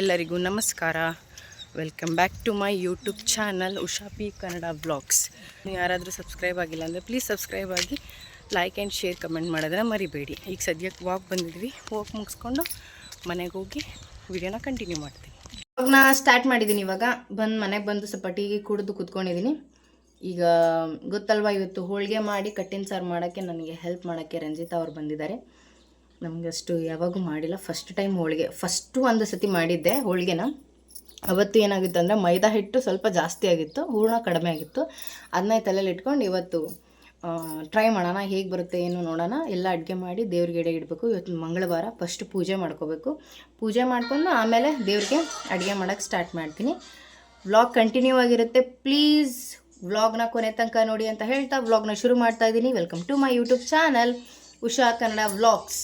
ಎಲ್ಲರಿಗೂ ನಮಸ್ಕಾರ. Welcome back to my YouTube channel Usha P Kannada blogs ನೀವು ಯಾರಾದರೂ ಸಬ್ಸ್ಕ್ರೈಬ್ ಆಗಿಲ್ಲ ಅಂದರೆ ಪ್ಲೀಸ್ ಸಬ್ಸ್ಕ್ರೈಬ್ ಆಗಿ ಲೈಕ್ ಆ್ಯಂಡ್ ಶೇರ್ ಕಮೆಂಟ್ ಮಾಡಿದ್ರೆ ಮರಿಬೇಡಿ. ಈಗ ಸದ್ಯಕ್ಕೆ ವಾಕ್ ಬಂದಿದ್ವಿ. ವಾಕ್ ಮುಗಿಸ್ಕೊಂಡು ಮನೆಗೆ ಹೋಗಿ ವಿಡಿಯೋನ ಕಂಟಿನ್ಯೂ ಮಾಡ್ತೀನಿ. ಇವಾಗ ನಾ ಸ್ಟಾರ್ಟ್ ಮಾಡಿದ್ದೀನಿ ಇವಾಗ. ಬಂದು ಮನೆಗೆ ಬಂದು ಸ್ವಲ್ಪ ಟೀಗೆ ಕುಡಿದು ಕುತ್ಕೊಂಡಿದ್ದೀನಿ ಈಗ ಗೊತ್ತಲ್ವಾ, ಇವತ್ತು ಹೋಳಿಗೆ ಮಾಡಿ, ಕಟ್ಟಿನ ಸಾರು ಮಾಡೋಕ್ಕೆ ನನಗೆ ಹೆಲ್ಪ್ ಮಾಡೋಕ್ಕೆ ರಂಜಿತಾ ಅವ್ರು ಬಂದಿದ್ದಾರೆ. ನಮಗಷ್ಟು ಯಾವಾಗೂ ಮಾಡಿಲ್ಲ. ಫಸ್ಟ್ ಟೈಮ್ ಹೋಳಿಗೆ. ಫಸ್ಟು ಒಂದು ಸತಿ ಮಾಡಿದ್ದೆ ಹೋಳಿಗೆನ. ಅವತ್ತು ಏನಾಗಿತ್ತು ಅಂದರೆ ಮೈದಾ ಹಿಟ್ಟು ಸ್ವಲ್ಪ ಜಾಸ್ತಿ ಆಗಿತ್ತು, ಹೂರ್ಣ ಕಡಿಮೆ ಆಗಿತ್ತು. ಅದನ್ನ ತಲೆಯಲ್ಲಿ ಇಟ್ಕೊಂಡು ಇವತ್ತು ಟ್ರೈ ಮಾಡೋಣ, ಹೇಗೆ ಬರುತ್ತೆ ಏನು ನೋಡೋಣ. ಎಲ್ಲ ಅಡುಗೆ ಮಾಡಿ ದೇವ್ರಿಗೆ ಎಡೆ ಇಡಬೇಕು. ಇವತ್ತು ಮಂಗಳವಾರ ಫಸ್ಟ್ ಪೂಜೆ ಮಾಡ್ಕೋಬೇಕು. ಪೂಜೆ ಮಾಡ್ಕೊಂಡು ಆಮೇಲೆ ದೇವ್ರಿಗೆ ಅಡುಗೆ ಮಾಡೋಕ್ಕೆ ಸ್ಟಾರ್ಟ್ ಮಾಡ್ತೀನಿ. ವ್ಲಾಗ್ ಕಂಟಿನ್ಯೂ ಆಗಿರುತ್ತೆ. ಪ್ಲೀಸ್ ವ್ಲಾಗ್ನ ಕೊನೆ ತನಕ ನೋಡಿ ಅಂತ ಹೇಳ್ತಾ ವ್ಲಾಗ್ನ ಶುರು ಮಾಡ್ತಾ ಇದ್ದೀನಿ. Welcome to my YouTube channel Usha Kannada vlogs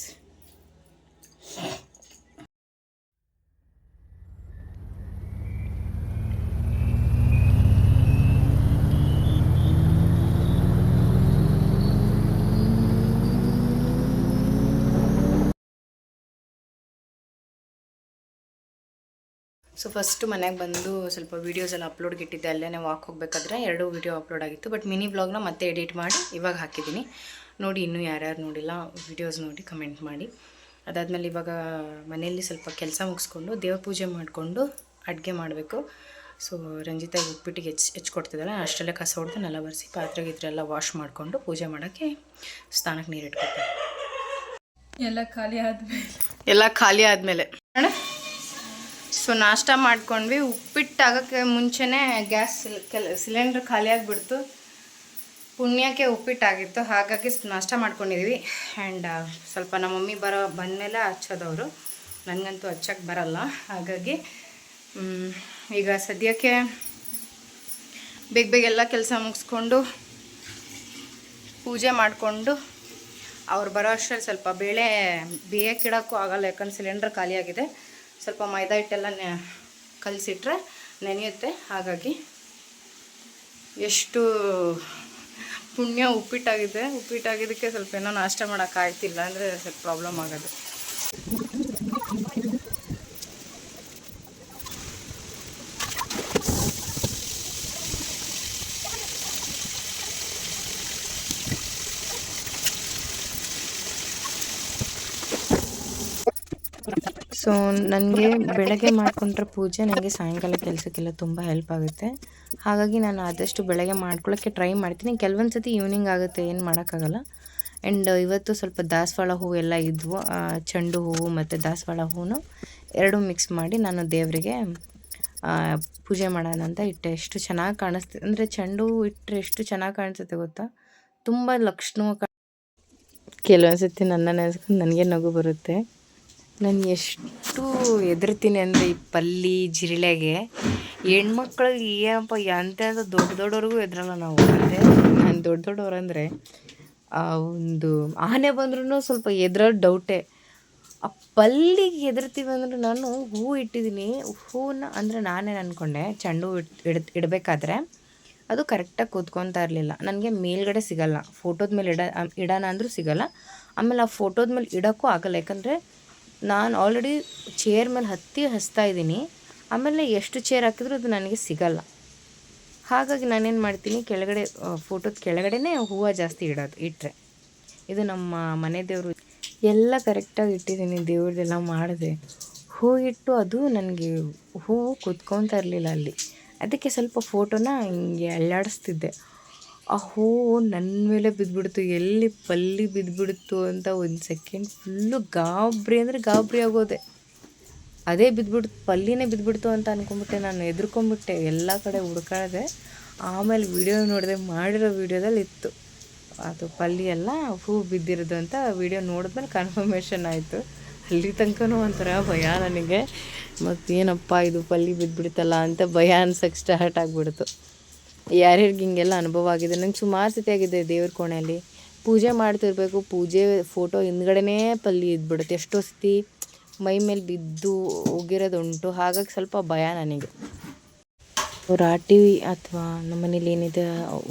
so first ಮನೆಗೆ ಬಂದು ಸ್ವಲ್ಪ ವೀಡಿಯೋಸ್ ಎಲ್ಲ ಅಪ್ಲೋಡ್ಗೆ ಇಟ್ಟಿದ್ದೆ ಅಲ್ಲೇ ವಾಕ್ ಹೋಗಬೇಕಾದ್ರೆ ಎರಡು ವೀಡಿಯೋ ಅಪ್ಲೋಡ್ ಆಗಿತ್ತು. ಬಟ್ ಮಿನಿ ಬ್ಲಾಗ್ನ ಮತ್ತೆ ಎಡಿಟ್ ಮಾಡಿ ಇವಾಗ ಹಾಕಿದ್ದೀನಿ. ನೋಡಿ ಇನ್ನೂ ಯಾರ್ಯಾರು ನೋಡಿಲ್ಲ ವೀಡಿಯೋಸ್ ನೋಡಿ ಕಮೆಂಟ್ ಮಾಡಿ. ಅದಾದಮೇಲೆ ಇವಾಗ ಮನೆಯಲ್ಲಿ ಸ್ವಲ್ಪ ಕೆಲಸ ಮುಗಿಸ್ಕೊಂಡು ದೇವ್ರ ಪೂಜೆ ಮಾಡಿಕೊಂಡು ಅಡುಗೆ ಮಾಡಬೇಕು. ಸೊ ರಂಜಿತಾ ಉಪ್ಪಿಟ್ಟಿಗೆ ಹೆಚ್ಚು ಹೆಚ್ಕೊಡ್ತಿದ್ದಲ್ಲ ಅಷ್ಟೆಲ್ಲ ಕಸ ಹೊಡೆದು ನೆಲ ಬರೆಸಿ ಪಾತ್ರೆ ಗೀತ್ರೆ ಎಲ್ಲ ವಾಶ್ ಮಾಡಿಕೊಂಡು ಪೂಜೆ ಮಾಡೋಕ್ಕೆ ಸ್ನಾನಕ್ಕೆ ನೀರು ಇಟ್ಕೊಳ್ತೀನಿ ಎಲ್ಲ ಖಾಲಿ ಆದಮೇಲೆ. ಎಲ್ಲ ಖಾಲಿ ಆದಮೇಲೆ. ಸೊ ನಾಷ್ಟ ಮಾಡ್ಕೊಂಡ್ವಿ. ಉಪ್ಪಿಟ್ಟು ಆಗೋಕ್ಕೆ ಮುಂಚೆನೇ ಗ್ಯಾಸ್ ಕೆಲ ಸಿಲಿಂಡ್ರ್ ಖಾಲಿ ಆಗಿಬಿಡ್ತು. ಪುಣ್ಯಕ್ಕೆ ಉಪ್ಪಿಟ್ಟಾಗಿತ್ತು. ಹಾಗಾಗಿ ನಾಷ್ಟ ಮಾಡ್ಕೊಂಡಿದ್ವಿ. ಆ್ಯಂಡ್ ಸ್ವಲ್ಪ ನಮ್ಮ ಮಮ್ಮಿ ಬರೋ ಬಂದಮೇಲೆ ಹಚ್ಚೋದವರು. ನನಗಂತೂ ಹಚ್ಚಕ್ಕೆ ಬರಲ್ಲ. ಹಾಗಾಗಿ ಈಗ ಸದ್ಯಕ್ಕೆ ಬೇಗ ಬೇಗ ಎಲ್ಲ ಕೆಲಸ ಮುಗಿಸ್ಕೊಂಡು ಪೂಜೆ ಮಾಡಿಕೊಂಡು ಅವ್ರು ಬರೋ ಅಷ್ಟರಲ್ಲಿ ಸ್ವಲ್ಪ ಬೇಳೆ ಬೇಯಕ್ಕಿಡೋಕ್ಕೂ ಆಗಲ್ಲ ಯಾಕಂದ್ರೆ ಸಿಲಿಂಡ್ರ್ ಖಾಲಿಯಾಗಿದೆ ಸ್ವಲ್ಪ ಮೈದಾ ಹಿಟ್ಟೆಲ್ಲ ನೆ ಕಲಸಿಟ್ರೆ ನೆನೆಯುತ್ತೆ. ಹಾಗಾಗಿ ಎಷ್ಟು ಪುಣ್ಯ ಉಪ್ಪಿಟ್ಟಾಗಿದೆ. ಉಪ್ಪಿಟ್ಟಾಗಿದ್ದಕ್ಕೆ ಸ್ವಲ್ಪ ಏನೋ ನಾಷ್ಟ ಮಾಡೋಕ್ಕಾಗ್ತಿಲ್ಲ ಅಂದರೆ ಸ್ವಲ್ಪ ಪ್ರಾಬ್ಲಮ್ ಆಗೋದು. ಸೊ ನನಗೆ ಬೆಳಗ್ಗೆ ಮಾಡ್ಕೊಂಡ್ರೆ ಪೂಜೆ ನನಗೆ ಸಾಯಂಕಾಲ ಕೆಲಸಕ್ಕೆಲ್ಲ ತುಂಬ ಹೆಲ್ಪ್ ಆಗುತ್ತೆ. ಹಾಗಾಗಿ ನಾನು ಆದಷ್ಟು ಬೆಳಗ್ಗೆ ಮಾಡ್ಕೊಳ್ಳೋಕ್ಕೆ ಟ್ರೈ ಮಾಡ್ತೀನಿ. ಕೆಲವೊಂದು ಸತಿ ಈವ್ನಿಂಗ್ ಆಗುತ್ತೆ, ಏನು ಮಾಡೋಕ್ಕಾಗಲ್ಲ. ಆ್ಯಂಡ್ ಇವತ್ತು ಸ್ವಲ್ಪ ದಾಸವಾಳ ಹೂವು ಎಲ್ಲ ಇದ್ವು. ಚೆಂಡು ಹೂವು ಮತ್ತು ದಾಸವಾಳ ಹೂವು ಎರಡೂ ಮಿಕ್ಸ್ ಮಾಡಿ ನಾನು ದೇವರಿಗೆ ಪೂಜೆ ಮಾಡೋಣ ಅಂತ ಇಟ್ಟೆ. ಎಷ್ಟು ಚೆನ್ನಾಗಿ ಕಾಣಿಸ್ತಿದೆ ಅಂದರೆ ಚೆಂಡು ಇಟ್ಟರೆ ಎಷ್ಟು ಚೆನ್ನಾಗಿ ಕಾಣಿಸುತ್ತೆ ಗೊತ್ತಾ? ತುಂಬ ಲಕ್ಷಣ ಕೆಲವೊಂದು ಸತಿ ನನ್ನ ನೆನೆಸ್ಕೊಂಡು ನನಗೆ ನಗು ಬರುತ್ತೆ. ನಾನು ಎಷ್ಟು ಹೆದರ್ತೀನಿ ಅಂದರೆ ಈ ಪಲ್ಲಿ, ಜಿರಳೆಗೆ. ಹೆಣ್ಮಕ್ಳಿಗೆ ಏನಪ್ಪ ಎಂತ ದೊಡ್ಡ ದೊಡ್ಡವ್ರಿಗೂ ಎದ್ರಲ್ಲ ನಾವು. ಅಂದರೆ ನಾನು ದೊಡ್ಡ ದೊಡ್ಡವ್ರು ಅಂದರೆ, ಆ, ಒಂದು ಆನೆ ಬಂದ್ರೂ ಸ್ವಲ್ಪ ಹೆದ್ರೋ ಡೌಟೇ ಆ ಪಲ್ಲಿಗೆ ಹೆದರ್ತೀವಿ ಅಂದ್ರೆ ನಾನು ಹೂ ಇಟ್ಟಿದ್ದೀನಿ. ಹೂವನ್ನ ಅಂದರೆ ನಾನೇ ಅಂದ್ಕೊಂಡೆ ಚೆಂಡು ಹೂ ಇಡ್ ಇಡಬೇಕಾದ್ರೆ. ಅದು ಕರೆಕ್ಟಾಗಿ ಕೂತ್ಕೊತಾ ಇರಲಿಲ್ಲ. ನನಗೆ ಮೇಲ್ಗಡೆ ಸಿಗಲ್ಲ. ಫೋಟೋದ ಮೇಲೆ ಇಡ, ಇಡೋಣ ಅಂದರೂ ಸಿಗಲ್ಲ. ಆಮೇಲೆ ಆ ಫೋಟೋದ ಮೇಲೆ ಇಡೋಕ್ಕೂ ಆಗಲ್ಲ. ಯಾಕಂದರೆ ನಾನು ಆಲ್ರೆಡಿ ಚೇರ್ ಮೇಲೆ ಹತ್ತಿ ಹಚ್ತಾ ಇದ್ದೀನಿ. ಆಮೇಲೆ ಎಷ್ಟು ಚೇರ್ ಹಾಕಿದ್ರು ಅದು ನನಗೆ ಸಿಗಲ್ಲ. ಹಾಗಾಗಿ ನಾನೇನು ಮಾಡ್ತೀನಿ, ಕೆಳಗಡೆ ಫೋಟೋದ ಕೆಳಗಡೆನೇ ಹೂವು ಜಾಸ್ತಿ ಇಡೋದು ಇಟ್ಟರೆ ಇದು ನಮ್ಮ ಮನೆ ದೇವರು. ಎಲ್ಲ ಕರೆಕ್ಟಾಗಿ ಇಟ್ಟಿದ್ದೀನಿ ದೇವ್ರದ್ದೆಲ್ಲ ಮಾಡಿದೆ. ಹೂ ಇಟ್ಟು ಅದು ನನಗೆ ಹೂವು ಕುತ್ಕೊತಾ ಇರಲಿಲ್ಲ ಅಲ್ಲಿ. ಅದಕ್ಕೆ ಸ್ವಲ್ಪ ಫೋಟೋನ ಹಿಂಗೆ ಅಲ್ಲಾಡಿಸ್ತಿದ್ದೆ. ಹೂವು ನನ್ನ ಮೇಲೆ ಬಿದ್ದುಬಿಡ್ತು ಎಲ್ಲಿ ಪಲ್ಲಿ ಬಿದ್ದುಬಿಡ್ತು ಅಂತ ಒಂದು ಸೆಕೆಂಡ್ ಫುಲ್ಲು ಗಾಬರಿ, ಅಂದರೆ ಗಾಬರಿ ಆಗೋದೆ. ಅದೇ ಬಿದ್ದುಬಿಡ್ತು ಪಲ್ಲಿನೇ ಬಿದ್ದುಬಿಡ್ತು ಅಂತ ಅಂದ್ಕೊಂಬಿಟ್ಟೆ ನಾನು ಎದ್ರುಕೊಂಬಿಟ್ಟೆ ಎಲ್ಲ ಕಡೆ ಹುಡ್ಕಾಡಿದೆ. ಆಮೇಲೆ ವಿಡಿಯೋ ನೋಡಿದೆ, ಮಾಡಿರೋ ವಿಡಿಯೋದಲ್ಲಿ ಇತ್ತು. ಅದು ಪಲ್ಲಿ ಎಲ್ಲ ಹೂ ಬಿದ್ದಿರೋದು ಅಂತ ವಿಡಿಯೋ ನೋಡಿದ್ಮೇಲೆ ಕನ್ಫರ್ಮೇಷನ್ ಆಯಿತು. ಅಲ್ಲಿ ತನಕನೂ ಒಂಥರ ಭಯ ನನಗೆ. ಮತ್ತೇನಪ್ಪ, ಇದು ಪಲ್ಲಿ ಬಿದ್ದುಬಿಡ್ತಲ್ಲ ಅಂತ ಭಯ ಅನ್ಸಕ್ಕೆ ಸ್ಟಾರ್ಟ್ ಆಗಿಬಿಡ್ತು. ಯಾರ್ಯಾರಿಗೆ ಹಿಂಗೆಲ್ಲ ಅನುಭವ ಆಗಿದೆ. ನಂಗೆ ಸುಮಾರು ಸತಿ ಆಗಿದೆ ದೇವ್ರ ಕೋಣೆಯಲ್ಲಿ. ಪೂಜೆ ಮಾಡ್ತಿರ್ಬೇಕು. ಪೂಜೆ ಫೋಟೋ ಹಿಂದ್ಗಡೆನೇ ಪಲ್ಲಿ ಇದ್ಬಿಡುತ್ತೆ. ಎಷ್ಟೋ ಸತಿ ಮೈ ಮೇಲೆ ಬಿದ್ದು ಹೋಗಿರೋದುಂಟು ಹಾಗಾಗಿ ಸ್ವಲ್ಪ ಭಯ ನನಗೆ. ರಾಟಿ ಅಥವಾ ನಮ್ಮ ಮನೇಲಿ ಏನಿದೆ,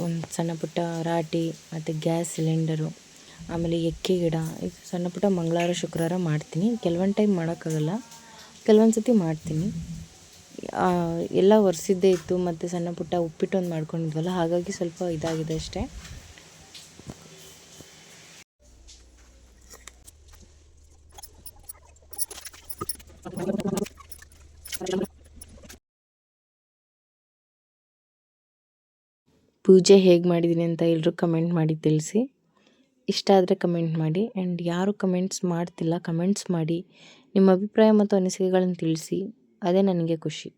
ಒಂದು ಸಣ್ಣ ಪುಟ್ಟ ರಾಟಿ, ಮತ್ತು ಗ್ಯಾಸ್ ಸಿಲಿಂಡರು, ಆಮೇಲೆ ಎಕ್ಕೆ ಗಿಡ ಇದು ಸಣ್ಣ ಪುಟ್ಟ ಮಂಗಳವಾರ ಶುಕ್ರವಾರ ಮಾಡ್ತೀನಿ. ಕೆಲವೊಂದು ಟೈಮ್ ಮಾಡೋಕ್ಕಾಗಲ್ಲ. ಕೆಲವೊಂದು ಸತಿ ಮಾಡ್ತೀನಿ. ಎಲ್ಲ ಒರೆಸಿದ್ದೇ ಇತ್ತು, ಮತ್ತು ಸಣ್ಣ ಪುಟ್ಟ ಉಪ್ಪಿಟ್ಟು ಒಂದು ಮಾಡ್ಕೊಂಡಿದ್ವಲ್ಲ, ಹಾಗಾಗಿ ಸ್ವಲ್ಪ ಇದಾಗಿದೆ ಅಷ್ಟೇ. ಪೂಜೆ ಹೇಗೆ ಮಾಡಿದ್ದೀನಿ ಅಂತ ಎಲ್ಲರೂ ಕಮೆಂಟ್ ಮಾಡಿ ತಿಳಿಸಿ. ಇಷ್ಟ ಆದರೆ ಕಮೆಂಟ್ ಮಾಡಿ ಆ್ಯಂಡ್ ಯಾರು ಕಮೆಂಟ್ಸ್ ಮಾಡ್ತಿಲ್ಲ ಕಮೆಂಟ್ಸ್ ಮಾಡಿ, ನಿಮ್ಮ ಅಭಿಪ್ರಾಯ ಮತ್ತು ಅನಿಸಿಕೆಗಳನ್ನು ತಿಳಿಸಿ. ಅದೇ ನನಗೆ ಖುಷಿ.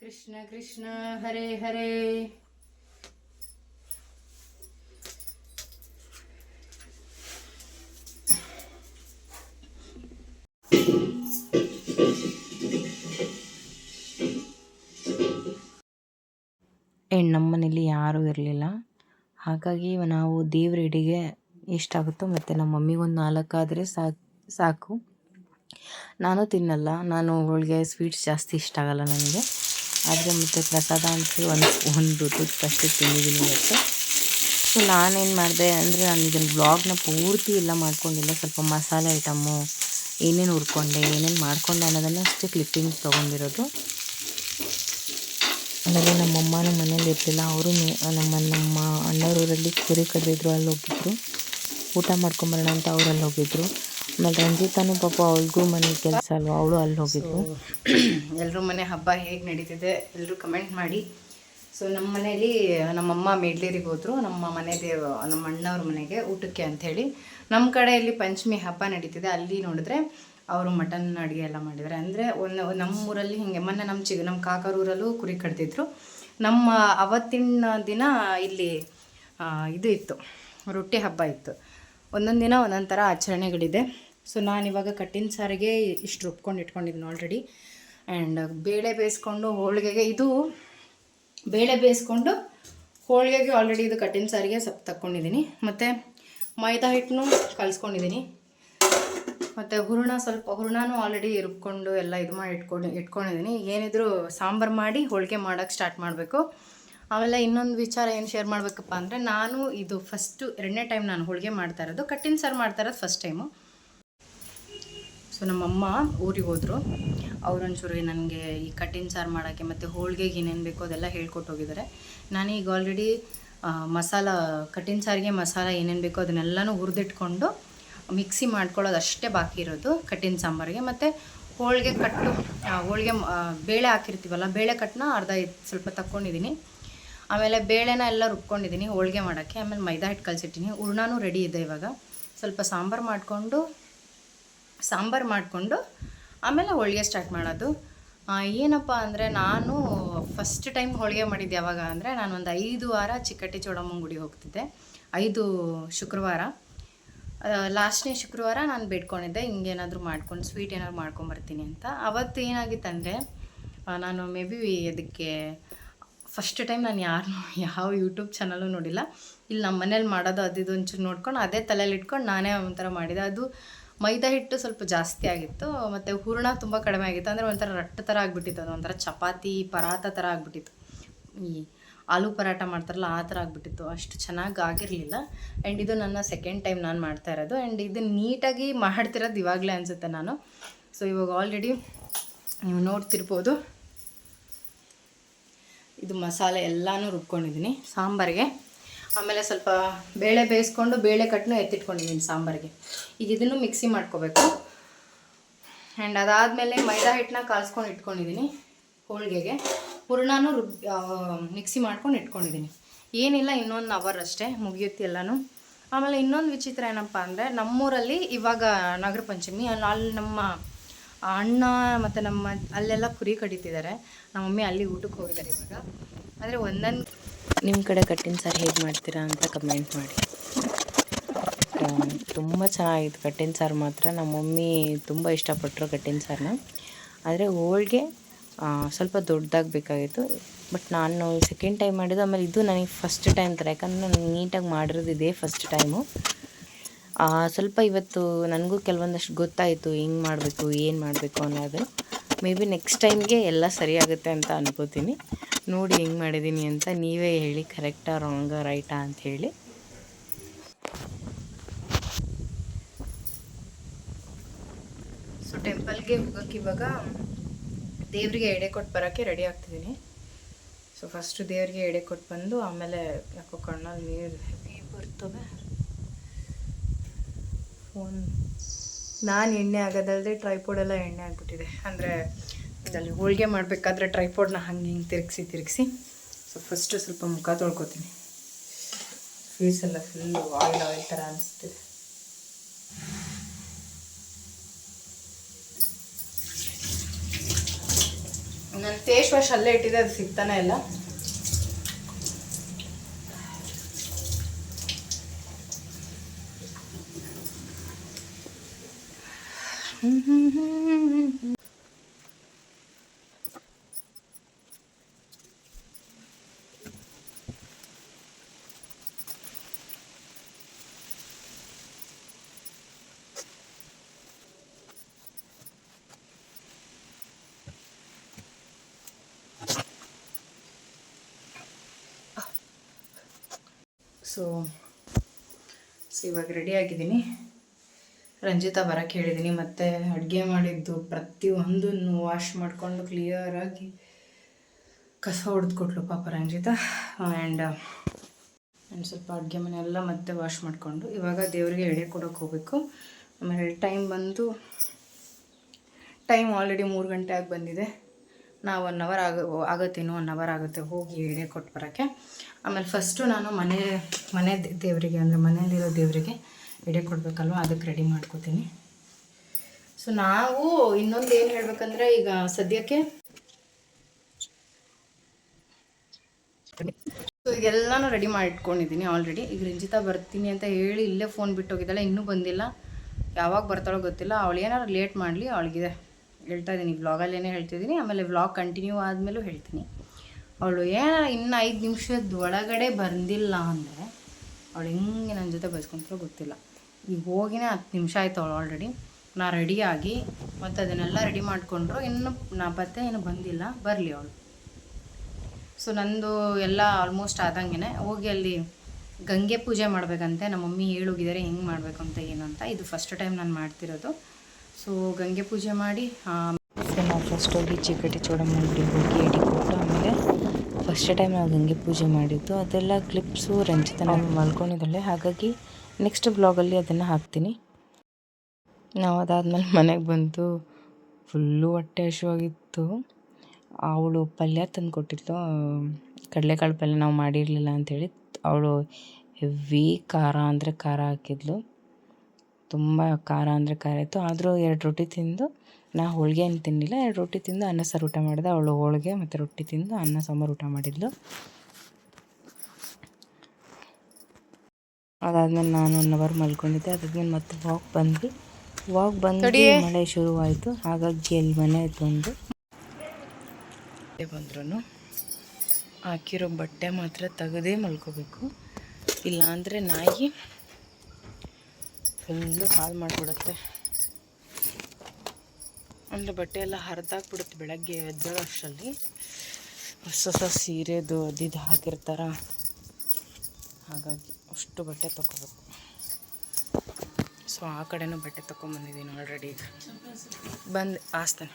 ಕೃಷ್ಣ ಕೃಷ್ಣ ಹರೇ ಹರೇ ನಮ್ಮ ಮನೇಲಿ ಯಾರೂ ಇರಲಿಲ್ಲ. ಹಾಗಾಗಿ ನಾವು ದೇವ್ರ ಎಡೆಗೆ ಎಷ್ಟಾಗುತ್ತೋ ಮತ್ತು ನಮ್ಮ ಮಮ್ಮಿಗೊಂದು ನಾಲ್ಕಾದರೆ ಸಾಕು ಸಾಕು. ನಾನು ತಿನ್ನಲ್ಲ. ನಾನು ಹೋಳಿಗೆ ಸ್ವೀಟ್ಸ್ ಜಾಸ್ತಿ ಇಷ್ಟ ಆಗಲ್ಲ ನನಗೆ. ಆದರೆ ಮತ್ತು ಪ್ರಸಾದ ಅಂತ ಒಂದು ಒಂದು ತುತ್ತಷ್ಟು ತಿಂದಿದ್ದೀನಿ ಇವತ್ತು. ಸೊ ನಾನೇನು ಮಾಡಿದೆ ಅಂದರೆ ನಾನು ಇದನ್ನು ಬ್ಲಾಗ್ನ ಪೂರ್ತಿ ಎಲ್ಲ ಮಾಡ್ಕೊಂಡಿಲ್ಲ. ಸ್ವಲ್ಪ ಮಸಾಲೆ ಐಟಮ್ಮು ಏನೇನು ಹುರ್ಕೊಂಡೆ, ಏನೇನು ಮಾಡ್ಕೊಂಡೆ ಅನ್ನೋದನ್ನು ಅಷ್ಟೇ ಕ್ಲಿಪ್ಪಿಂಗ್ಸ್ ತೊಗೊಂಡಿರೋದು. ಆಮೇಲೆ ನಮ್ಮಮ್ಮನೂ ಮನೇಲಿ ಇರಲಿಲ್ಲ ಅವರು ನಮ್ಮ ನಮ್ಮ ಅಣ್ಣವ್ರೂರಲ್ಲಿ ಕುರಿ ಕಡಿದಿದ್ರು ಅಲ್ಲಿ ಹೋಗಿದ್ರು ಊಟ ಮಾಡ್ಕೊಂಬರೋಣ ಅಂತ ಅವ್ರು ಅಲ್ಲಿ ಹೋಗಿದ್ರು. ಆಮೇಲೆ ರಂಜಿತಾನು ಪಾಪ ಅವಳಿಗೂ ಮನೆ ಕೆಲಸ ಅಲ್ವಾ, ಅವಳು ಅಲ್ಲಿ ಹೋಗಿದ್ರು ಎಲ್ಲರೂ ಮನೆ ಹಬ್ಬ ಹೇಗೆ ನಡೀತಿದೆ ಎಲ್ಲರೂ ಕಮೆಂಟ್ ಮಾಡಿ. ಸೊ ನಮ್ಮ ಮನೇಲಿ ನಮ್ಮಮ್ಮ ಮೇಡ್ಲೇರಿಗೆ ಹೋದ್ರು, ನಮ್ಮ ಮನೆ ದೇವ, ನಮ್ಮ ಅಣ್ಣವ್ರ ಮನೆಗೆ ಊಟಕ್ಕೆ ಅಂಥೇಳಿ. ನಮ್ಮ ಕಡೆಯಲ್ಲಿ ಪಂಚಮಿ ಹಬ್ಬ ನಡೀತಿದೆ, ಅಲ್ಲಿ ನೋಡಿದ್ರೆ ಅವರು ಮಟನ್ ಅಡುಗೆ ಎಲ್ಲ ಮಾಡಿದ್ದಾರೆ. ಅಂದರೆ ಒಂದು ನಮ್ಮೂರಲ್ಲಿ ಹಿಂಗೆ, ಮೊನ್ನೆ ನಮ್ಮ ಚಿಗ ನಮ್ಮ ಕಾಕರೂರಲ್ಲೂ ಕುರಿ ಕಡ್ದಿದ್ರು. ನಮ್ಮ ಅವತ್ತಿನ ದಿನ ಇಲ್ಲಿ ಇದು ಇತ್ತು, ರೊಟ್ಟಿ ಹಬ್ಬ ಇತ್ತು. ಒಂದೊಂದು ದಿನ ಒಂದೊಂದು ಥರ ಆಚರಣೆಗಳಿದೆ. ಸೊ ನಾನಿವಾಗ ಕಟ್ಟಿನ ಸಾರಿಗೆ ಇಷ್ಟು ರುಬ್ಕೊಂಡು ಇಟ್ಕೊಂಡಿದ್ದೀನಿ ಆಲ್ರೆಡಿ ಆ್ಯಂಡ್ ಬೇಳೆ ಬೇಯಿಸ್ಕೊಂಡು ಹೋಳಿಗೆಗೆ ಇದು ಬೇಳೆ ಬೇಯಿಸ್ಕೊಂಡು ಹೋಳಿಗೆಗೆ ಆಲ್ರೆಡಿ ಇದು ಕಟ್ಟಿನ ಸಾರಿಗೆ ಸ್ವಲ್ಪ ತಕ್ಕೊಂಡಿದ್ದೀನಿ ಮತ್ತು ಮೈದಾ ಹಿಟ್ಟನ್ನು ಕಲಿಸ್ಕೊಂಡಿದ್ದೀನಿ ಮತ್ತು ಹೂರಣ ಸ್ವಲ್ಪ ಹೂರಣನೂ ಆಲ್ರೆಡಿ ರುಬ್ಕೊಂಡು ಎಲ್ಲ ಇದು ಮಾಡಿ ಇಟ್ಕೊಂಡು ಇಟ್ಕೊಂಡಿದ್ದೀನಿ ಏನಿದ್ರು ಸಾಂಬಾರು ಮಾಡಿ ಹೋಳಿಗೆ ಮಾಡೋಕ್ಕೆ ಸ್ಟಾರ್ಟ್ ಮಾಡಬೇಕು. ಆಮೇಲೆ ಇನ್ನೊಂದು ವಿಚಾರ ಏನು ಶೇರ್ ಮಾಡಬೇಕಪ್ಪ ಅಂದರೆ ನಾನು ಇದು ಫಸ್ಟು ಎರಡನೇ ಟೈಮ್ ನಾನು ಹೋಳಿಗೆ ಮಾಡ್ತಾ ಇರೋದು. ಕಟ್ಟಿನ ಸಾರು ಮಾಡ್ತಾ ಇರೋದು ಫಸ್ಟ್ ಟೈಮು ಸೊ ನಮ್ಮಮ್ಮ ಊರಿಗೆ ಹೋದರು. ಅವರೊಂಚೂರು ನನಗೆ ಈ ಕಟ್ಟಿನ ಸಾರು ಮಾಡೋಕ್ಕೆ ಮತ್ತು ಹೋಳಿಗೆಗೆ ಏನೇನು ಬೇಕೋ ಅದೆಲ್ಲ ಹೇಳ್ಕೊಟ್ಟು ಹೋಗಿದ್ದಾರೆ. ನಾನೀಗ ಆಲ್ರೆಡಿ ಮಸಾಲ ಕಟ್ಟಿನ ಸಾರಿಗೆ ಮಸಾಲ ಏನೇನು ಬೇಕೋ ಅದನ್ನೆಲ್ಲನೂ ಹುರಿದಿಟ್ಕೊಂಡು ಮಿಕ್ಸಿ ಮಾಡ್ಕೊಳ್ಳೋದು ಅಷ್ಟೇ ಬಾಕಿ ಇರೋದು ಕಟ್ಟಿನ ಸಾಂಬಾರಿಗೆ. ಮತ್ತು ಹೋಳಿಗೆ ಕಟ್ಟು ಹೋಳಿಗೆ ಬೇಳೆ ಹಾಕಿರ್ತೀವಲ್ಲ, ಬೇಳೆ ಕಟ್ಟನ್ನ ಅರ್ಧ ಸ್ವಲ್ಪ ತಕ್ಕೊಂಡಿದ್ದೀನಿ ಆಮೇಲೆ ಬೇಳೆನ ಎಲ್ಲ ರುಬ್ಕೊಂಡಿದ್ದೀನಿ, ಹೋಳಿಗೆ ಮಾಡೋಕ್ಕೆ. ಆಮೇಲೆ ಮೈದಾ ಹಿಟ್ಟು ಕಲಿಸಿಟ್ಟಿನಿ. ಹೂರ್ಣನೂ ರೆಡಿ ಇದೆ ಇವಾಗ. ಸ್ವಲ್ಪ ಸಾಂಬಾರು ಮಾಡಿಕೊಂಡು ಸಾಂಬಾರು ಮಾಡಿಕೊಂಡು ಆಮೇಲೆ ಹೋಳಿಗೆ ಸ್ಟಾರ್ಟ್ ಮಾಡೋದು. ಏನಪ್ಪ ಅಂದರೆ ನಾನು ಫಸ್ಟ್ ಟೈಮ್ ಹೋಳಿಗೆ ಮಾಡಿದ್ದು ಯಾವಾಗ ಅಂದರೆ ನಾನು ಒಂದು ಐದು ವಾರ ಚಿಕ್ಕಟ್ಟಿ ಚೋಡಮ್ಮನ ಗುಡಿಗೆ ಹೋಗ್ತಿದ್ದೆ. ಐದು ಶುಕ್ರವಾರ. ಲಾಸ್ಟ್ನೇ ಶುಕ್ರವಾರ ನಾನು ಬೇಡ್ಕೊಂಡಿದ್ದೆ, ಹಿಂಗೇನಾದರೂ ಮಾಡ್ಕೊಂಡು ಸ್ವೀಟ್ ಏನಾದ್ರು ಮಾಡ್ಕೊಂಬರ್ತೀನಿ ಅಂತ. ಅವತ್ತು ಏನಾಗಿತ್ತಂದರೆ ನಾನು ಮೇ ಬಿ ಅದಕ್ಕೆ ಫಸ್ಟ್ ಟೈಮ್ ನಾನು ಯಾರು ಯಾವ ಯೂಟ್ಯೂಬ್ ಚಾನಲು ನೋಡಿಲ್ಲ. ಇಲ್ಲಿ ನಮ್ಮ ಮನೇಲಿ ಮಾಡೋದು ಅದು ಇದು ಒಂಚೂರು ನೋಡ್ಕೊಂಡು ಅದೇ ತಲೆಯಲ್ಲಿ ಇಟ್ಕೊಂಡು ನಾನೇ ಒಂಥರ ಮಾಡಿದೆ. ಅದು ಮೈದಾ ಹಿಟ್ಟು ಸ್ವಲ್ಪ ಜಾಸ್ತಿ ಆಗಿತ್ತು. ಮತ್ತು ಹೂರಣ ತುಂಬ ಕಡಿಮೆ ಆಗಿತ್ತು. ಅಂದರೆ ಒಂಥರ ರಟ್ಟು ಥರ ಆಗಿಬಿಟ್ಟಿತ್ತು ಅದು. ಒಂಥರ ಚಪಾತಿ, ಪರಾತ ಥರ ಆಗಿಬಿಟ್ಟಿತ್ತು. ಈ ಆಲೂ ಪರಾಟ ಮಾಡ್ತಾರಲ್ಲ ಆ ಥರ ಆಗಿಬಿಟ್ಟಿತ್ತು. ಅಷ್ಟು ಚೆನ್ನಾಗಿ ಆಗಿರಲಿಲ್ಲ. ಆ್ಯಂಡ್ ಇದು ನನ್ನ ಸೆಕೆಂಡ್ ಟೈಮ್ ನಾನು ಮಾಡ್ತಾ ಇರೋದು. ಆ್ಯಂಡ್ ಇದು ನೀಟಾಗಿ ಮಾಡ್ತಿರೋದು ಇವಾಗಲೇ ಅನಿಸುತ್ತೆ ನಾನು. ಸೊ ಇವಾಗ ಆಲ್ರೆಡಿ ನೀವು ನೋಡ್ತಿರ್ಬೋದು. ಇದು ಮಸಾಲೆ ಎಲ್ಲನೂ ರುಬ್ಕೊಂಡಿದ್ದೀನಿ, ಸಾಂಬಾರಿಗೆ. ಆಮೇಲೆ ಸ್ವಲ್ಪ ಬೇಳೆ ಬೇಯಿಸ್ಕೊಂಡು ಬೇಳೆ ಕಟ್ಟನ್ನು ಎತ್ತಿಟ್ಕೊಂಡಿದ್ದೀನಿ ಸಾಂಬಾರಿಗೆ. ಈಗ ಇದನ್ನು ಮಿಕ್ಸಿ ಮಾಡ್ಕೋಬೇಕು. ಆ್ಯಂಡ್ ಅದಾದಮೇಲೆ ಮೈದಾ ಹಿಟ್ಟನ್ನ ಕಾಲ್ಸ್ಕೊಂಡು ಇಟ್ಕೊಂಡಿದ್ದೀನಿ ಹೋಳಿಗೆಗೆ. ಹೂರ್ಣನೂ ರುಬ್ ಮಿಕ್ಸಿ ಮಾಡ್ಕೊಂಡು ಇಟ್ಕೊಂಡಿದ್ದೀನಿ. ಏನಿಲ್ಲ, ಇನ್ನೊಂದು ಅವರ್ ಅಷ್ಟೇ ಮುಗಿಯುತ್ತೆ ಎಲ್ಲನೂ. ಆಮೇಲೆ ಇನ್ನೊಂದು ವಿಚಿತ್ರ ಏನಪ್ಪ ಅಂದರೆ ನಮ್ಮೂರಲ್ಲಿ ಇವಾಗ ನಾಗರ ಪಂಚಮಿ ಅಲ್ಲಿ ನಮ್ಮ ಅಣ್ಣ ಮತ್ತು ನಮ್ಮ ಅಲ್ಲೆಲ್ಲ ಕುರಿ ಕಡಿತಿದ್ದಾರೆ ನಮ್ಮ ಮಮ್ಮಿ ಅಲ್ಲಿ ಊಟಕ್ಕೆ ಹೋಗಿದ್ದಾರೆ ಇವಾಗ. ಆದರೆ ಒಂದೊಂದು ನಿಮ್ಮ ಕಡೆ ಕಟ್ಟಿನ ಸಾರು ಹೇಗೆ ಮಾಡ್ತೀರಾ ಅಂತ ಕಮೆಂಟ್ ಮಾಡಿ. ತುಂಬ ಚೆನ್ನಾಗಿತ್ತು ಕಟ್ಟಿನ ಸಾರು ಮಾತ್ರ. ನಮ್ಮ ಮಮ್ಮಿ ತುಂಬ ಇಷ್ಟಪಟ್ಟರು ಕಟ್ಟಿನ ಸಾರನ್ನ ಆದರೆ ಹೋಳಿಗೆ ಸ್ವಲ್ಪ ದೊಡ್ಡದಾಗಿ ಬೇಕಾಗಿತ್ತು ಬಟ್ ನಾನು ಸೆಕೆಂಡ್ ಟೈಮ್ ಮಾಡಿದ್ದು, ಆಮೇಲೆ ಇದು ನನಗೆ ಫಸ್ಟ್ ಟೈಮ್ ಥರ ಯಾಕಂದರೆ ನಾನು ನೀಟಾಗಿ ಮಾಡಿರೋದು ಇದೇ ಫಸ್ಟ್ ಟೈಮು ಸ್ವಲ್ಪ ಇವತ್ತು ನನಗೂ ಕೆಲವೊಂದಷ್ಟು ಗೊತ್ತಾಯಿತು, ಹಿಂಗೆ ಮಾಡಬೇಕು, ಏನು ಮಾಡಬೇಕು ಅನ್ನೋದು. ಮೇ ಬಿ ನೆಕ್ಸ್ಟ್ ಟೈಮ್ಗೆ ಎಲ್ಲ ಸರಿಯಾಗುತ್ತೆ ಅಂತ ಅನ್ಕೋತೀನಿ. ನೋಡಿ ಹೆಂಗೆ ಮಾಡಿದ್ದೀನಿ ಅಂತ ನೀವೇ ಹೇಳಿ ಕರೆಕ್ಟಾ ರಾಂಗಾ ರೈಟಾ ಅಂತ ಹೇಳಿ. ಸೊ ಟೆಂಪಲ್ಗೆ ಹೋಗೋಕೆ ಇವಾಗ ದೇವರಿಗೆ ಎಡೆ ಕೊಟ್ಟು ಬರೋಕ್ಕೆ ರೆಡಿ ಆಗ್ತಿದ್ದೀನಿ. ಸೊ ಫಸ್ಟು ದೇವರಿಗೆ ಎಡೆ ಕೊಟ್ಟು ಬಂದು ಆಮೇಲೆ ಯಾಕೋ ಕಣ್ಣಲ್ಲಿ ನೀರು ಬರ್ತವೆ ಫೋನ್ ನಾನು ಎಣ್ಣೆ ಆಗೋದಲ್ಲದೆ ಟ್ರೈಪೋಡ್ ಎಲ್ಲ ಎಣ್ಣೆ ಆಗಿಬಿಟ್ಟಿದೆ. ಅಂದರೆ ಅದರಲ್ಲಿ ಹೋಳಿಗೆ ಮಾಡಬೇಕಾದ್ರೆ ಟ್ರೈಪೋಡ್ನ ಹಂಗೆ ಹಿಂಗೆ ತಿರುಗಿಸಿ ತಿರುಗಿಸಿ. ಸೊ ಫಸ್ಟು ಸ್ವಲ್ಪ ಮುಖ ತೊಳ್ಕೊತೀನಿ. ಫೇಸ್ ಎಲ್ಲ ಫುಲ್ಲು ಆಯಿಲ್ ಆಯಿಲ್ ಥರ ಅನಿಸ್ತಿದೆ ನನ್ನ ಫೇಸ್ ವಾಶ್ ಅಲ್ಲೇ ಇಟ್ಟಿದೆ ಅದು ಸಿಗ್ತಾನೆ ಇಲ್ಲ. ಸೊ ಸೊ ಇವಾಗ ರೆಡಿ ಆಗಿದ್ದೀನಿ. ರಂಜಿತಾ ಬರೋಕ್ಕೆ ಹೇಳಿದ್ದೀನಿ ಮತ್ತು ಅಡುಗೆ ಮಾಡಿದ್ದು ಪ್ರತಿಯೊಂದನ್ನು ವಾಶ್ ಮಾಡಿಕೊಂಡು ಕ್ಲಿಯರಾಗಿ ಕಸ ಹೊಡೆದುಕೊಟ್ಲು ಪಾಪ ರಂಜಿತಾ. ಆ್ಯಂಡ್ ಆ್ಯಂಡ್ ಸ್ವಲ್ಪ ಅಡುಗೆ ಮನೆಯೆಲ್ಲ ಮತ್ತೆ ವಾಶ್ ಮಾಡಿಕೊಂಡು ಇವಾಗ ದೇವರಿಗೆ ಎಡೆ ಕೊಡೋಕೆ ಹೋಗಬೇಕು. ಆಮೇಲೆ ಟೈಮ್ ಬಂದು ಟೈಮ್ ಆಲ್ರೆಡಿ ಮೂರು ಗಂಟೆ ಆಗಿ ಬಂದಿದೆ. ನಾವು ಒನ್ ಅವರ್ ಆಗ ಆಗತ್ತೇನು ಒನ್ ಅವರ್ ಆಗುತ್ತೆ ಹೋಗಿ ಎಡೆ ಕೊಟ್ಟು ಬರೋಕ್ಕೆ. ಆಮೇಲೆ ಫಸ್ಟು ನಾನು ಮನೆ ಮನೆ ದೇವರಿಗೆ, ಅಂದರೆ ಮನೆಯಲ್ಲಿರೋ ದೇವರಿಗೆ ಎಡೆ ಕೊಡಬೇಕಲ್ವ? ಅದಕ್ಕೆ ರೆಡಿ ಮಾಡ್ಕೋತೀನಿ. ಸೊ ನಾವು ಇನ್ನೊಂದು ಏನು ಹೇಳ್ಬೇಕಂದ್ರೆ ಈಗ ಸದ್ಯಕ್ಕೆ ಸೊ ಇದೆಲ್ಲನೂ ರೆಡಿ ಮಾಡಿ ಇಟ್ಕೊಂಡಿದ್ದೀನಿ ಆಲ್ರೆಡಿ ಈಗ ರಂಜಿತಾ ಬರ್ತೀನಿ ಅಂತ ಹೇಳಿ ಇಲ್ಲೇ ಫೋನ್ ಬಿಟ್ಟು ಹೋಗಿದ್ದಾಳೆ ಇನ್ನೂ ಬಂದಿಲ್ಲ. ಯಾವಾಗ ಬರ್ತಾಳೋ ಗೊತ್ತಿಲ್ಲ. ಅವಳು ಏನಾರು ಲೇಟ್ ಮಾಡಲಿ, ಅವಳಿಗಿದೆ. ಹೇಳ್ತಾ ಇದ್ದೀನಿ ವ್ಲಾಗಲ್ಲೇ ಹೇಳ್ತಿದ್ದೀನಿ ಆಮೇಲೆ ವ್ಲಾಗ್ ಕಂಟಿನ್ಯೂ ಆದಮೇಲೂ ಹೇಳ್ತೀನಿ. ಅವಳು ಏನಾರ ಇನ್ನು ಐದು ನಿಮಿಷದ ಒಳಗಡೆ ಬಂದಿಲ್ಲ ಅಂದರೆ ಅವಳು ಹೆಂಗೆ ನನ್ನ ಜೊತೆ ಬೈಸ್ಕೊಂತಾರೋ ಗೊತ್ತಿಲ್ಲ. ಈಗ ಹೋಗಿನೇ ಹತ್ತು ನಿಮಿಷ ಆಯ್ತು ಆಲ್ರೆಡಿ ನಾ ರೆಡಿಯಾಗಿ ಮತ್ತು ಅದನ್ನೆಲ್ಲ ರೆಡಿ ಮಾಡಿಕೊಂಡ್ರು. ಇನ್ನು ನಾ ಪತ್ತೆ ಏನು ಬಂದಿಲ್ಲ. ಬರಲಿ ಅವಳು. ಸೊ ನಂದು ಎಲ್ಲ ಆಲ್ಮೋಸ್ಟ್ ಆದಂಗೆ ಹೋಗಿ ಅಲ್ಲಿ ಗಂಗೆ ಪೂಜೆ ಮಾಡಬೇಕಂತೆ. ನಮ್ಮ ಮಮ್ಮಿ ಹೇಳೋಗಿದ್ದಾರೆ ಹೆಂಗೆ ಮಾಡಬೇಕು ಅಂತ ಏನು ಅಂತ. ಇದು ಫಸ್ಟ್ ಟೈಮ್ ನಾನು ಮಾಡ್ತಿರೋದು. ಸೊ ಗಂಗೆ ಪೂಜೆ ಮಾಡಿ ನಾವು ಫಸ್ಟ್ ಹೋಗಿ ಚಿಕ್ಕಟಿ ಚೋಡಮ್ಮನ ಗುಡಿಗೆ ಹೋಗಿ ಎಡಿ ಕೊಟ್ಟು ಆಮೇಲೆ ಫಸ್ಟ್ ಟೈಮ್ ನಾವು ಗಂಗೆ ಪೂಜೆ ಮಾಡಿದ್ದು, ಅದೆಲ್ಲ ಕ್ಲಿಪ್ಸು ರಂಜಿತ ನಾನು ಮಲ್ಕೊಂಡಿದ್ದಾಳೆ ಹಾಗಾಗಿ ನೆಕ್ಸ್ಟ್ ಬ್ಲಾಗಲ್ಲಿ ಅದನ್ನು ಹಾಕ್ತೀನಿ. ನಾವು ಅದಾದಮೇಲೆ ಮನೆಗೆ ಬಂತು ಫುಲ್ಲು ಹೊಟ್ಟೆ ಹಸಿವಾಗಿತ್ತು. ಅವಳು ಪಲ್ಯ ತಂದು ಕೊಟ್ಟಿದ್ಳು ಕಡಲೆಕಾಳು ಪಲ್ಯ ನಾವು ಮಾಡಿರಲಿಲ್ಲ ಅಂಥೇಳಿ ಅವಳು ಹೆವಿ ಖಾರ ಅಂದರೆ ಖಾರ ಹಾಕಿದ್ಲು. ತುಂಬ ಖಾರ ಅಂದರೆ ಖಾರ ಇತ್ತು. ಆದರೂ ಎರಡು ರೊಟ್ಟಿ ತಿಂದು ನಾ ಹೋಳಿಗೆ ಏನು ತಿನ್ನಲಿಲ್ಲ ಎರಡು ರೊಟ್ಟಿ ತಿಂದು ಅನ್ನ ಸಾರು ಊಟ ಮಾಡಿದೆ. ಅವಳು ಹೋಳಿಗೆ ಮತ್ತು ರೊಟ್ಟಿ ತಿಂದು ಅನ್ನ ಸಾಂಬಾರು ಊಟ ಮಾಡಿದ್ಲು. ಅದಾದ್ಮೇಲೆ ನಾನು ಒನ್ ಅವರ್ ಮಲ್ಕೊಂಡಿದ್ದೆ. ಅದಾದ್ಮೇಲೆ ಮತ್ತೆ ವಾಕ್ ಬಂದ್ವಿ. ವಾಕ್ ಬಂದು ಮಳೆ ಶುರುವಾಯಿತು. ಹಾಗಾಗಿ ಎಲ್ಲಿ ಮನೆ ತಂದು ಬಂದ್ರೂ ಹಾಕಿರೋ ಬಟ್ಟೆ ಮಾತ್ರ ತೆಗೆದೇ ಮಲ್ಕೋಬೇಕು. ಇಲ್ಲಾಂದರೆ ನಾಯಿ ಫುಲ್ಲು ಹಾಳು ಮಾಡಿಬಿಡುತ್ತೆ. ಅಂದರೆ ಬಟ್ಟೆ ಎಲ್ಲ ಹರಿದಾಕ್ಬಿಡುತ್ತೆ ಬೆಳಗ್ಗೆ ಎದ್ದೇಳೋ ಅಷ್ಟರಲ್ಲಿ. ಹೊಸ ಹೊಸ ಸೀರೆದು ಅದಿದು ಹಾಕಿರ್ತಾರ. ಹಾಗಾಗಿ ಅಷ್ಟು ಬಟ್ಟೆ ತೊಗೋಬೇಕು. ಸೊ ಆ ಕಡೆನೂ ಬಟ್ಟೆ ತೊಗೊಂಬಂದಿದ್ದೀನಿ ಆಲ್ರೆಡಿ ಈಗ ಬಂದು ಆಸ್ತಾನೆ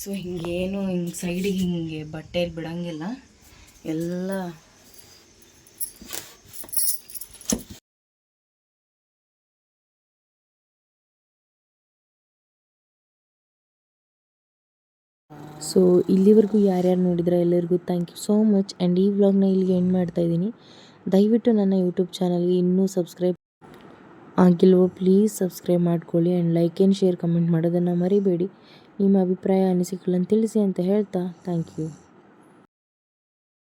ಸೊ ಹಿಂಗೇನು ಹಿಂಗೆ ಸೈಡಿಗೆ ಹಿಂಗೆ ಬಟ್ಟೆ ಬಿಡೋಂಗಿಲ್ಲ. ಎಲ್ಲ ಸೊ ಇಲ್ಲಿವರೆಗೂ ಯಾರ್ಯಾರು ನೋಡಿದ್ರೆ ಎಲ್ಲರಿಗೂ thank you so much and ಈ ವ್ಲಾಗ್ನ ಇಲ್ಲಿಗೆ ಎಂಡ್ ಮಾಡ್ತಾ ಇದ್ದೀನಿ. ದಯವಿಟ್ಟು ನನ್ನ ಯೂಟ್ಯೂಬ್ ಚಾನಲ್ಗೆ ಇನ್ನೂ ಸಬ್ಸ್ಕ್ರೈಬ್ ಆಗಿಲ್ವೋ ಪ್ಲೀಸ್ ಸಬ್ಸ್ಕ್ರೈಬ್ ಮಾಡ್ಕೊಳ್ಳಿ and like and share comment ಮಾಡೋದನ್ನು ಮರಿಬೇಡಿ. ನಿಮ್ಮ ಅಭಿಪ್ರಾಯ ಅನಿಸಿಕೆಗಳನ್ನು ತಿಳಿಸಿ ಅಂತ ಹೇಳ್ತಾ ಥ್ಯಾಂಕ್ ಯು